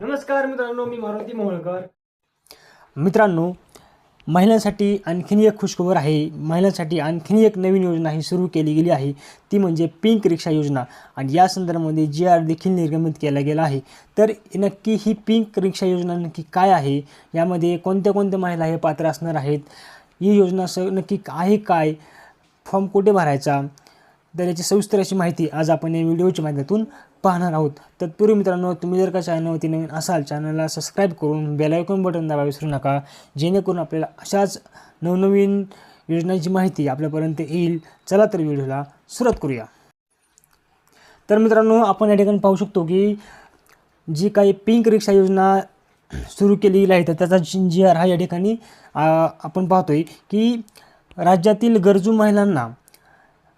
नमस्कार मित्रांनो मी मारुती मोहोळकर. मित्रांनो महिलांसाठी आणखीन एक खुशखबर आहे. महिलांसाठी आणखीन एक नवीन योजना ही सुरू केली गेली आहे. ती म्हणजे पिंक रिक्षा योजना. आणि या संदर्भामध्ये जी आर देखील निर्गमित केला गेला आहे. तर नक्की ही पिंक रिक्षा योजना नक्की काय आहे? यामध्ये कोणत्या कोणत्या महिला हे पात्र असणार आहेत? ही योजना स नक्की आहे काय? फॉर्म कुठे भरायचा? तर याची सविस्तर अशी माहिती आज आपण या व्हिडिओच्या माध्यमातून पाहणार आहोत. तत्पूर्वी मित्रांनो तुम्ही जर का चॅनलवरती नवीन असाल चॅनलला सबस्क्राईब करून बेलायकॉन बटन दाबा विसरू नका जेणेकरून आपल्याला अशाच नवनवीन योजनांची माहिती आपल्यापर्यंत येईल. चला तर व्हिडिओला सुरुवात करूया. तर मित्रांनो आपण या ठिकाणी पाहू शकतो की जी काही पिंक रिक्षा योजना सुरू केली गेली आहे तर त्याचा जी आर हा या ठिकाणी आपण पाहतोय की राज्यातील गरजू महिलांना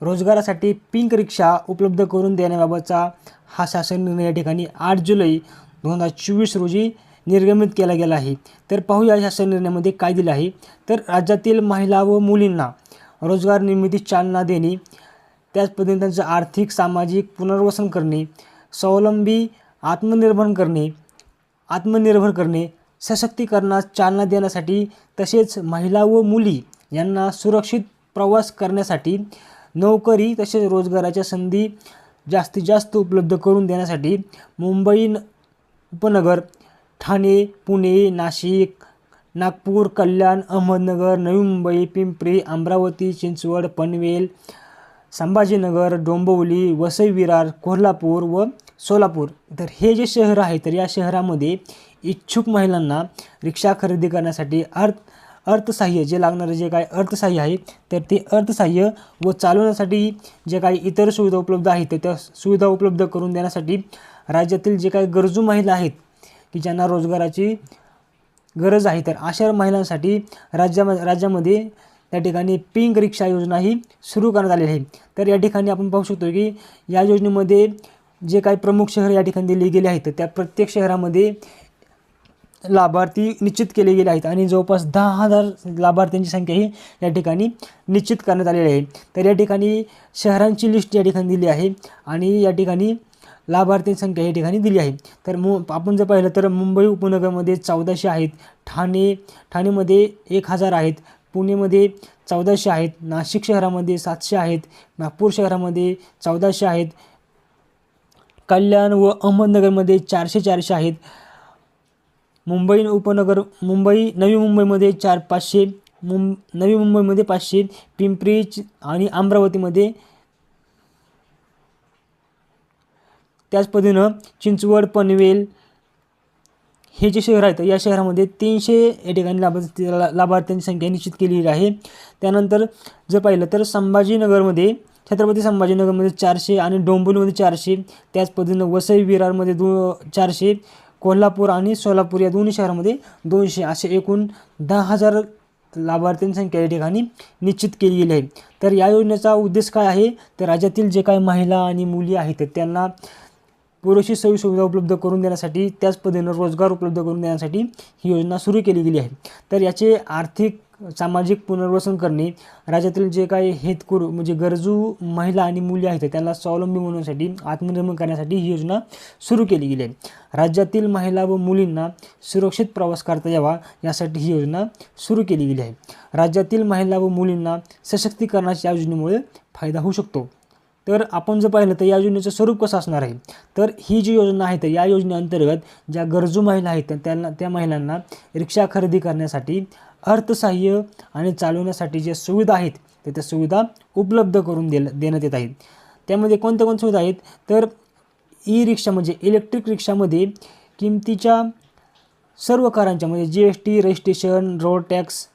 रोजगारासाठी पिंक रिक्षा उपलब्ध करून देण्याबाबतचा हा शासन निर्णय या ठिकाणी आठ जुलै दोन हजार चोवीस रोजी निर्गमित केला गेला आहे. तर पाहूया या शासन निर्णयामध्ये काय दिलं आहे. तर राज्यातील महिला व मुलींना रोजगार निर्मिती चालना देणे त्याच पद्धतीने त्यांचं आर्थिक सामाजिक पुनर्वसन करणे स्वावलंबी आत्मनिर्भर करणे आत्मनिर्भर करणे सशक्तीकरणास चालना देण्यासाठी तसेच महिला व मुली यांना सुरक्षित प्रवास करण्यासाठी नोकरी तसेच रोजगाराच्या संधी जास्तीत जास्त उपलब्ध करून देण्यासाठी मुंबई न- उपनगर ठाणे पुणे नाशिक नागपूर कल्याण अहमदनगर नवी मुंबई पिंपरी अमरावती चिंचवड पनवेल संभाजीनगर डोंबिवली वसई विरार कोल्हापूर व सोलापूर. तर हे जे शहर आहे तर या शहरामध्ये इच्छुक महिलांना रिक्षा खरेदी करण्यासाठी अर्थ अर्थसहाय्य जे लागणारं जे काय अर्थसहाय्य आहे तर ते अर्थसहाय्य व चालवण्यासाठी जे काही इतर सुविधा उपलब्ध आहेत तर त्या सुविधा उपलब्ध करून देण्यासाठी राज्यातील जे काही गरजू महिला आहेत की ज्यांना रोजगाराची गरज आहे तर अशा महिलांसाठी राज्याम राज्यामध्ये त्या ठिकाणी पिंक रिक्षा योजना ही सुरू करण्यात आलेली आहे. तर या ठिकाणी आपण पाहू शकतो की या योजनेमध्ये जे काही प्रमुख शहर या ठिकाणी दिली गेली आहेत तर त्या प्रत्येक शहरामध्ये लाभार्थी निश्चित केले गेले आहेत आणि जवळपास दहा हजार लाभार्थ्यांची संख्या ही या ठिकाणी निश्चित करण्यात आलेली आहे. तर या ठिकाणी शहरांची लिस्ट या ठिकाणी दिली आहे आणि या ठिकाणी लाभार्थ्यांची संख्या या ठिकाणी दिली आहे. तर मु आपण जर पाहिलं तर मुंबई उपनगरमध्ये चौदाशे आहेत ठाणे ठाणेमध्ये एक हजार आहेत पुणेमध्ये चौदाशे आहेत नाशिक शहरामध्ये सातशे आहेत नागपूर शहरामध्ये चौदाशे आहेत कल्याण व अहमदनगरमध्ये चारशे चारशे आहेत मुंबई उपनगर मुंबई नवी मुंबईमध्ये चार पाचशे मुं नवी मुंबईमध्ये पाचशे पिंपरी आणि अमरावतीमध्ये त्याच पद्धतीनं चिंचवड पनवेल हे जे शहर आहेत या शहरामध्ये तीनशे या ठिकाणी लाभार्थी लाभार्थ्यांची संख्या निश्चित केलेली आहे. त्यानंतर जर पाहिलं तर संभाजीनगरमध्ये छत्रपती संभाजीनगरमध्ये चारशे आणि डोंबिवलीमध्ये चारशे त्याच पद्धतीनं वसई विरारमध्ये दो चारशे कोल्हापूर आणि सोलापूर या दोन्ही शहरामध्ये दोनशे असे एकूण दहा हजार लाभार्थ्यांची संख्या या ठिकाणी निश्चित केली गेली आहे. तर या योजनेचा उद्देश काय आहे? तर राज्यातील जे काही महिला आणि मुली आहेत तर त्यांना पुरेशी सोयी सुविधा उपलब्ध करून देण्यासाठी त्याच पद्धतीनं रोजगार उपलब्ध करून देण्यासाठी ही योजना सुरू केली गेली आहे. तर याचे आर्थिक सामाजिक पुनर्वसन करणे राज्यातील जे काही हेतकरू म्हणजे गरजू महिला आणि मुली आहेत त्यांना स्वावलंबी बनवण्यासाठी आत्मनिर्भर करण्यासाठी ही योजना सुरू केली गेली आहे. राज्यातील महिला व मुलींना सुरक्षित प्रवास करता यावा यासाठी ही योजना सुरू केली गेली आहे. राज्यातील महिला व मुलींना सशक्तीकरणाच्या या योजनेमुळे फायदा होऊ शकतो. तर आपण जर पाहिलं तर या योजनेचं स्वरूप कसं असणार आहे? तर ही जी योजना आहे तर या योजनेअंतर्गत ज्या गरजू महिला आहेत त्यांना त्या महिलांना रिक्षा खरेदी करण्यासाठी अर्थसहाय्य आणि चालवण्यासाठी ज्या सुविधा आहेत तर त्या सुविधा उपलब्ध करून देल देण्यात येत आहेत. त्यामध्ये कोणत्या कोणत्या सुविधा आहेत? तर ई रिक्षा म्हणजे इलेक्ट्रिक रिक्षामध्ये किमतीच्या सर्व करांच्या म्हणजे G S T registration road tax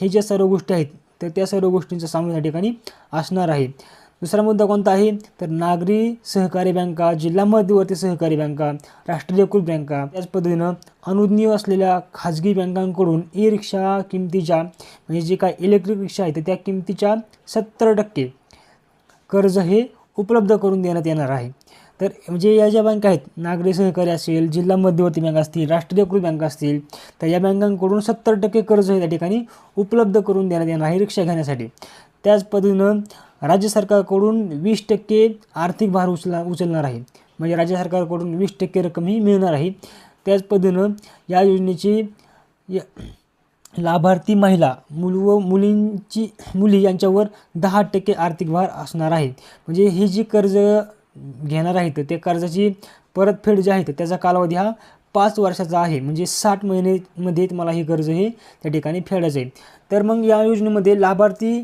हे ज्या सर्व गोष्टी आहेत तर त्या सर्व गोष्टींचा सामना या ठिकाणी असणार आहे. दुसरा मुद्दा कोणता आहे? तर नागरी सहकारी बँका जिल्हा मध्यवर्ती सहकारी बँका राष्ट्रीयकृत बँका. त्याच पद्धतीनं अनुज्ञीय असलेल्या खाजगी बँकांकडून ई रिक्षा किमतीच्या म्हणजे जे काय इलेक्ट्रिक रिक्षा आहेत तर त्या किमतीच्या सत्तर टक्के कर्ज हे उपलब्ध करून देण्यात येणार आहे. तर म्हणजे या ज्या बँका आहेत नागरी सहकारी असेल जिल्हा मध्यवर्ती बँक असतील राष्ट्रीयकृत बँका असतील तर या बँकांकडून सत्तर टक्के कर्ज हे त्या ठिकाणी उपलब्ध करून देण्यात येणार आहे रिक्षा घेण्यासाठी. त्याच पद्धतीनं राज्य सरकारकडून वीस टक्के आर्थिक भार उचला उचलणार आहे. म्हणजे राज्य सरकारकडून वीस टक्के रक्कम ही मिळणार आहे. त्याच पद्धतीनं या योजनेची लाभार्थी महिला मुल व मुलींची मुली यांच्यावर दहा टक्के आर्थिक भार असणार आहे. म्हणजे ही जी कर्ज घेणार आहेत ते कर्जाची परतफेड जी आहे त्याचा कालावधी हा पाच वर्षाचा आहे. म्हणजे साठ महिनेमध्ये तुम्हाला हे कर्ज हे त्या ठिकाणी फेडायचं आहे. तर मग या योजनेमध्ये लाभार्थी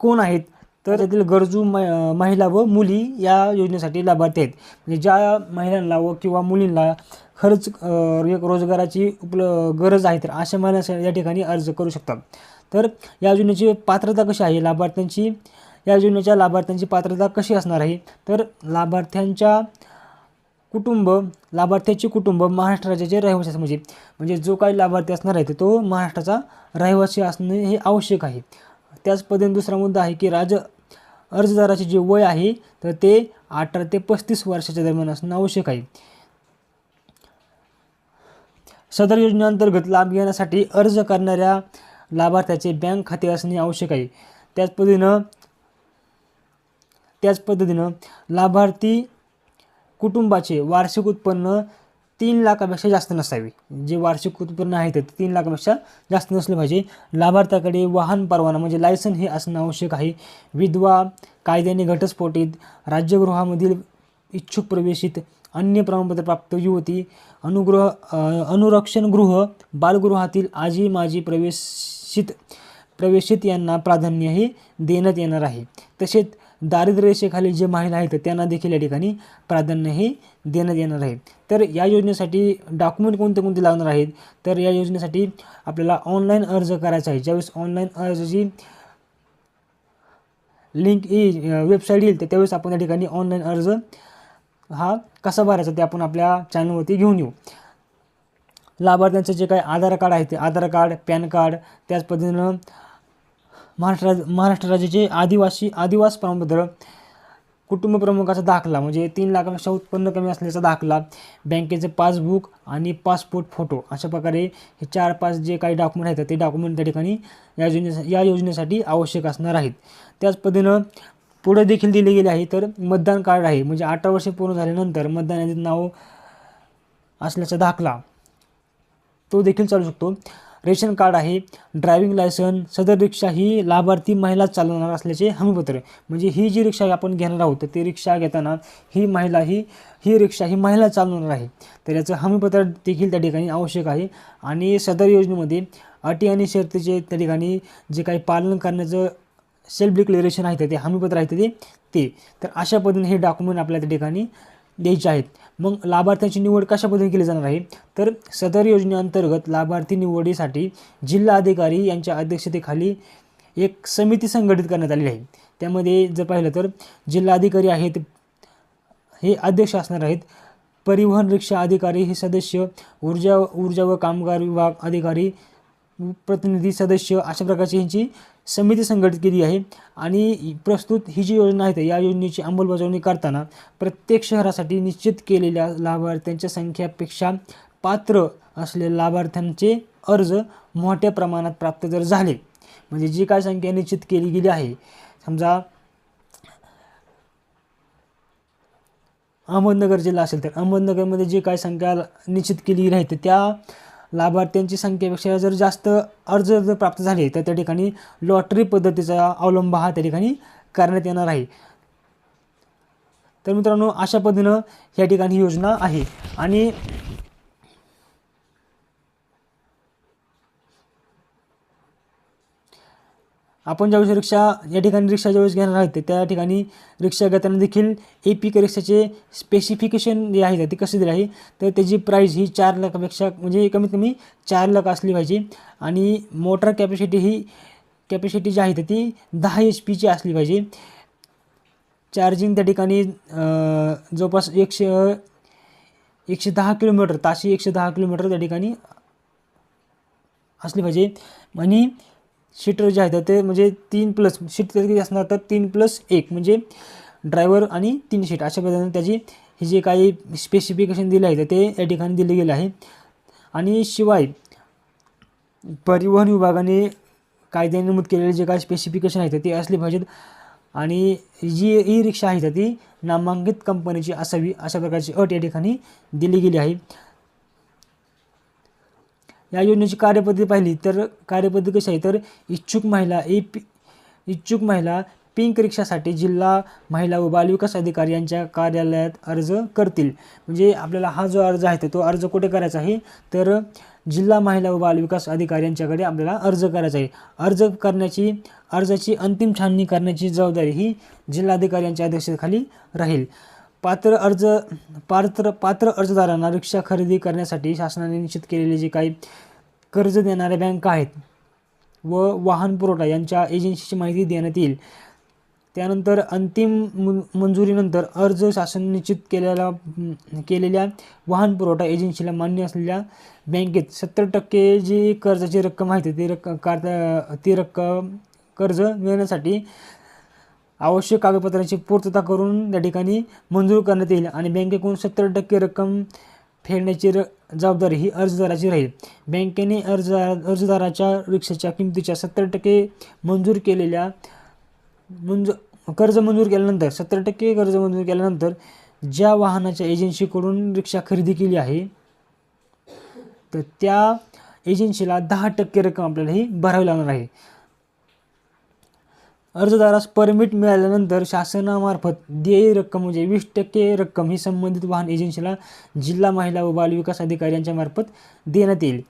कोण आहेत? तर त्यातील गरजू मै महिला व मुली या योजनेसाठी लाभार्थी आहेत. म्हणजे ज्या महिलांना व किंवा मुलींना खरंच रोजगाराची उपल गरज आहे तर अशा महिला या ठिकाणी अर्ज करू शकतात. तर या योजनेची पात्रता कशी आहे? लाभार्थ्यांची या योजनेच्या लाभार्थ्यांची पात्रता कशी असणार आहे? तर लाभार्थ्यांच्या कुटुंब लाभार्थ्याचे कुटुंब महाराष्ट्र राज्याचे रहिवासी म्हणजे म्हणजे जो काही लाभार्थी असणार आहे तो महाराष्ट्राचा रहिवासी असणे हे आवश्यक आहे. त्याच पद्धतीने दुसरा मुद्दा आहे की राज अर्जदाराचे जे वय आहे तर ते अठरा ते पस्तीस वर्षाच्या दरम्यान असणं आवश्यक आहे. सदर योजनेअंतर्गत लाभ घेण्यासाठी अर्ज करणाऱ्या लाभार्थ्याचे बँक खाते असणे आवश्यक आहे. त्याच पद्धतीनं त्याच पद्धतीनं लाभार्थी कुटुंबाचे वार्षिक उत्पन्न तीन लाखापेक्षा जास्त नसावे. जे वार्षिक उत्पन्न आहे ते तीन लाखापेक्षा जास्त नसले पाहिजे. लाभार्थ्याकडे वाहन परवाना म्हणजे लायसन हे असणं आवश्यक आहे. विधवा कायद्याने घटस्फोटित राज्यगृहामधील इच्छुक प्रवेशित अन्य प्रमाणपत्र प्राप्त युवती अनुग्रह अनुरक्षण अनुरक्षणगृह बालगृहातील आजी माजी प्रवेशित प्रवेशित यांना प्राधान्य हे देण्यात येणार आहे. तसेच दारिद्र्यरेषेखालील जे महिला आहेत त्यांना देखील या ठिकाणी प्राधान्य हे देण्यात येणार आहे. तर या योजनेसाठी डॉक्युमेंट कोणते कोणते लागणार आहेत? तर या योजनेसाठी आपल्याला ऑनलाईन अर्ज करायचा आहे. ज्यावेळेस ऑनलाईन अर्जाची लिंक येईल वेबसाईट येईल तर त्यावेळेस आपण या ठिकाणी ऑनलाईन अर्ज हा कसा भरायचा ते आपण आपल्या चॅनलवरती घेऊन येऊ. लाभार्थ्यांचं जे काही आधार कार्ड आहे ते आधार कार्ड पॅन कार्ड त्याच पद्धतीनं महाराष्ट्र राज्य महाराष्ट्र राज्याचे आदिवासी आदिवास प्रमाणपत्र कुटुंब प्रमुखाचा दाखला म्हणजे तीन लाखापेक्षा उत्पन्न कमी असल्याचा दाखला बँकेचे पासबुक आणि पासपोर्ट फोटो अशा प्रकारे हे चार पाच जे काही डॉक्युमेंट आहेत ते डॉक्युमेंट त्या ठिकाणी या योजने या योजनेसाठी आवश्यक असणार आहेत. त्याच पद्धतीनं पुढे देखील दिले गेले आहे तर मतदान कार्ड आहे म्हणजे अठरा वर्षे पूर्ण झाल्यानंतर मतदान यादीत नाव असल्याचा दाखला तो देखील चालू शकतो. रेशन कार्ड आहे ड्रायव्हिंग लायसन सदर रिक्षा ही लाभार्थी महिला चालवणार असल्याचे हमीपत्र म्हणजे ही जी रिक्षा आपण घेणार आहोत तर ती रिक्षा घेताना ही महिला ही ही रिक्षा ही महिला चालवणार आहे. तर याचं हमीपत्र देखील त्या ठिकाणी आवश्यक आहे. आणि सदर योजनेमध्ये अटी आणि शर्तीचे त्या ठिकाणी जे काही पालन करण्याचं सेल्फ डिक्लेरेशन आहे ते हमीपत्र आहे ते ते. तर अशा पद्धतीने हे डॉक्युमेंट आपल्या त्या ठिकाणी द्यायचे आहेत. मग लाभार्थ्यांची निवड कशा पद्धतीने केली जाणार आहे? तर सदर योजनेअंतर्गत लाभार्थी निवडीसाठी जिल्हा अधिकारी यांच्या अध्यक्षतेखाली एक समिती संघटित करण्यात आलेली आहे. त्यामध्ये जर पाहिलं तर जिल्हा अधिकारी आहेत हे अध्यक्ष असणार आहेत. परिवहन रिक्षा अधिकारी हे सदस्य ऊर्जा ऊर्जा व कामगार विभाग अधिकारी प्रतिनिधी सदस्य अशा प्रकारची यांची समिती संघटित केली आहे. आणि प्रस्तुत ही जी योजना आहे या योजनेची अंमलबजावणी करताना प्रत्येक शहरासाठी निश्चित केलेल्या लाभार्थ्यांच्या संख्येपेक्षा पात्र असलेल्या लाभार्थ्यांचे अर्ज मोठ्या प्रमाणात प्राप्त जर झाले म्हणजे जी काय संख्या निश्चित केली गेली आहे समजा अहमदनगर जिल्हा असेल तर अहमदनगरमध्ये जी काय संख्या निश्चित केली गेली आहे तर त्या लाभार्थ्यांची संख्येपेक्षा जर जास्त अर्ज जर प्राप्त झाले तर त्या ठिकाणी लॉटरी पद्धतीचा अवलंब हा त्या ठिकाणी करण्यात येणार आहे. तर मित्रांनो अशा पद्धतीनं या ठिकाणी ही योजना आहे. आणि आपण ज्यावेळेस रिक्षा या ठिकाणी रिक्षा ज्यावेळेस घेणार आहोत त्या ठिकाणी रिक्षा घेताना देखील ए पी रिक्षाचे स्पेसिफिकेशन जे आहे ते कसे दिले आहे? तर त्याची प्राईस ही चार लाखापेक्षा म्हणजे कमीत कमी चार लाख असली पाहिजे. आणि मोटर कॅपॅसिटी ही कॅपॅसिटी जी आहे तर ती दहा एच पीची असली पाहिजे. चार्जिंग त्या ठिकाणी जवळपास एकशे एकशे दहा किलोमीटर ताशी एकशे दहा किलोमीटर त्या ठिकाणी असली पाहिजे. आणि शीटर जे आहेत ते म्हणजे तीन प्लस सीट किती असणार तर तीन प्लस एक म्हणजे ड्रायव्हर आणि तीन शीट अशा पद्धतीने त्याची हे जे काही स्पेसिफिकेशन दिले आहे ते या ठिकाणी दिले गेले आहे. आणि शिवाय परिवहन विभागाने कायद्याने नमूद केलेले जे काही स्पेसिफिकेशन आहेत ते असले पाहिजेत. आणि जी ई रिक्षा आहे तर ती नामांकित कंपनीची असावी अशा प्रकारची अट या ठिकाणी दिली गेली आहे. या योजनेची कार्यपद्धती पाहिली तर कार्यपद्धती कशी आहे? तर इच्छुक महिला ए पी इच्छुक महिला पिंक रिक्षासाठी जिल्हा महिला व बालविकास अधिकारी यांच्या कार्यालयात अर्ज करतील. म्हणजे आपल्याला हा जो अर्ज आहे तो अर्ज कुठे करायचा आहे? तर जिल्हा महिला व बालविकास अधिकारी यांच्याकडे आपल्याला अर्ज करायचा आहे. अर्ज करण्याची अर्जाची अंतिम छाननी करण्याची जबाबदारी ही जिल्हाधिकारी यांच्या अध्यक्षतेखाली राहील. पात्र अर्ज पात्र पात्र अर्जदारांना रिक्षा खरेदी करण्यासाठी शासनाने निश्चित केलेले जे काही कर्ज देणाऱ्या बँका आहेत व वाहन पुरवठा यांच्या एजन्सीची माहिती देण्यात येईल. त्यानंतर अंतिम मंजुरीनंतर अर्ज शासन निश्चित केलेला केलेल्या वाहन पुरवठा एजन्सीला मान्य असलेल्या बँकेत सत्तर टक्के जी कर्जाची रक्कम आहे ती रक्कम कार ती रक्कम कर्ज मिळण्यासाठी आवश्यक कागदपत्रांची पूर्तता करून त्या ठिकाणी मंजूर करण्यात येईल आणि बँकेकडून सत्तर टक्के रक्कम फेडण्याची र जबाबदारी ही अर्जदाराची राहील. बँकेने अर्जदार अर्जदाराच्या रिक्षाच्या किमतीच्या सत्तर टक्के मंजूर केलेल्या मंजूर कर्ज मंजूर केल्यानंतर सत्तर टक्के कर्ज मंजूर केल्यानंतर ज्या वाहनाच्या एजन्सीकडून रिक्षा खरेदी केली आहे तर त्या एजन्सीला दहा टक्के रक्कम आपल्याला ही भरावी लागणार आहे. अर्जदारास परमिट मिळाल्यानंतर शासनामार्फत देय रक्कम म्हणजे वीस टक्के रक्कम ही संबंधित वाहन एजन्सीला जिल्हा महिला व बालविकास अधिकारी यांच्या मार्फत देण्यात येईल.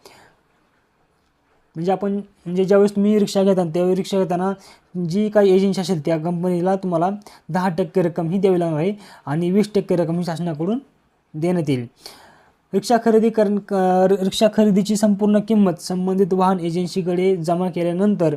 म्हणजे आपण म्हणजे ज्यावेळेस तुम्ही रिक्षा घेता त्यावेळी रिक्षा घेताना जी काही एजन्सी असेल त्या कंपनीला तुम्हाला दहा टक्के रक्कम ही द्यावी लागणार आहे आणि वीस टक्के रक्कम ही शासनाकडून देण्यात येईल. रिक्षा खरेदी कर रिक्षा खरेदीची संपूर्ण किंमत संबंधित वाहन एजन्सीकडे जमा केल्यानंतर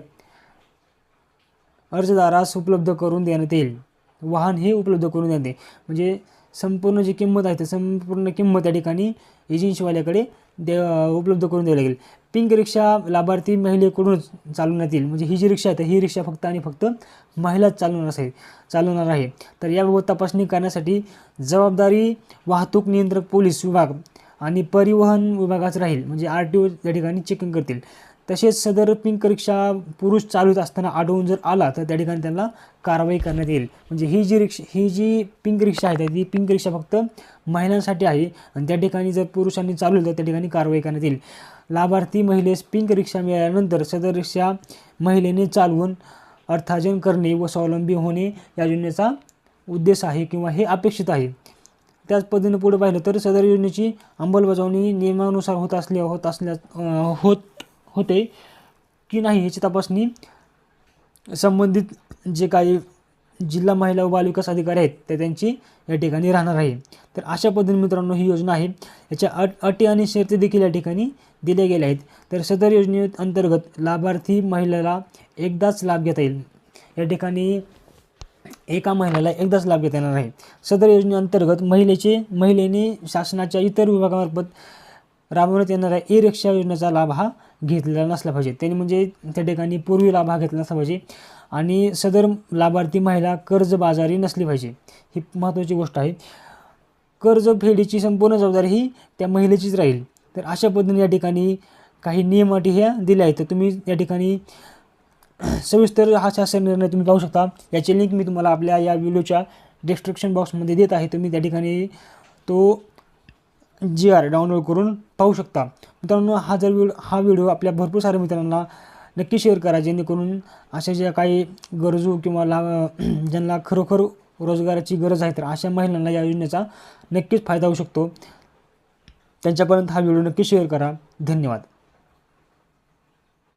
अर्जदारास उपलब्ध करून देण्यात येईल. वाहन हे उपलब्ध करून देण्यात येईल. म्हणजे संपूर्ण जी किंमत आहे ती संपूर्ण किंमत या ठिकाणी एजन्सीवाल्याकडे दे उपलब्ध करून द्यावी लागेल. पिंक रिक्षा लाभार्थी महिलेकडूनच चालवण्यात येईल. म्हणजे ही जी रिक्षा आहे तर ही रिक्षा फक्त आणि फक्त महिलाच चालवणार असेल चालवणार आहे. तर याबाबत तपासणी करण्यासाठी जबाबदारी वाहतूक नियंत्रक पोलीस विभाग आणि परिवहन विभागाच राहील. म्हणजे आर टी ओ या ठिकाणी चेकिंग करतील. तसेच सदर पिंक रिक्षा पुरुष चालवत असताना आढळून जर आला तर त्या ठिकाणी त्यांना कारवाई करण्यात येईल. म्हणजे ही जी रिक्षा ही जी पिंक रिक्षा आहे ती पिंक रिक्षा फक्त महिलांसाठी आहे. आणि त्या ठिकाणी जर पुरुषांनी चालवलं तर त्या ठिकाणी कारवाई करण्यात येईल. लाभार्थी महिलेस पिंक रिक्षा मिळाल्यानंतर सदर रिक्षा महिलेने चालवून अर्थार्जन करणे व स्वावलंबी होणे या योजनेचा उद्देश आहे किंवा हे अपेक्षित आहे. त्याच पद्धतीने पुढे पाहिलं तर सदर योजनेची अंमलबजावणी नियमानुसार होत असल्या होत असल्या होत होते की नाही याची तपासणी संबंधित जे काही जिल्हा महिला व बालविकास अधिकारी आहेत ते त्यांची या ठिकाणी राहणार आहे. तर अशा पद्धतीने मित्रांनो ही योजना आहे. याच्या अट अटी आणि शर्ती देखील या ठिकाणी दिल्या गेल्या आहेत. तर सदर योजने अंतर्गत लाभार्थी महिलेला एकदाच लाभ घेता येईल. या ठिकाणी एका महिन्याला एकदाच लाभ घेता येणार आहे. सदर योजनेअंतर्गत महिलेचे महिलेने शासनाच्या इतर विभागामार्फत राबवण्यात येणाऱ्या ई रिक्षा योजनेचा लाभ हा घेतलेला नसला पाहिजे. त्यांनी म्हणजे त्या ठिकाणी पूर्वी लाभ हा घेतला नसला पाहिजे. आणि सदर लाभार्थी महिला कर्जबाजारी नसली पाहिजे. ही महत्त्वाची गोष्ट आहे. कर्ज फेडीची संपूर्ण जबाबदारी ही त्या महिलेचीच राहील. तर अशा पद्धतीने या ठिकाणी काही नियम अटी ह्या दिल्या आहेत. तर तुम्ही या ठिकाणी सविस्तर हा शासन निर्णय तुम्ही पाहू शकता. याची लिंक मी तुम्हाला आपल्या या व्हिडिओच्या डिस्क्रिप्शन बॉक्समध्ये देत आहे. तुम्ही त्या ठिकाणी तो जी आर डाउनलोड करून पाहू शकता. मित्रांनो हा जर व्हिडिओ हा व्हिडिओ आपल्या भरपूर साऱ्या मित्रांना नक्की शेअर करा जेणेकरून अशा ज्या काही गरजू किंवा ला ज्यांना खरोखर रोजगाराची गरज आहे तर अशा महिलांना या योजनेचा नक्कीच फायदा होऊ शकतो. त्यांच्यापर्यंत हा व्हिडिओ नक्की शेअर करा. धन्यवाद.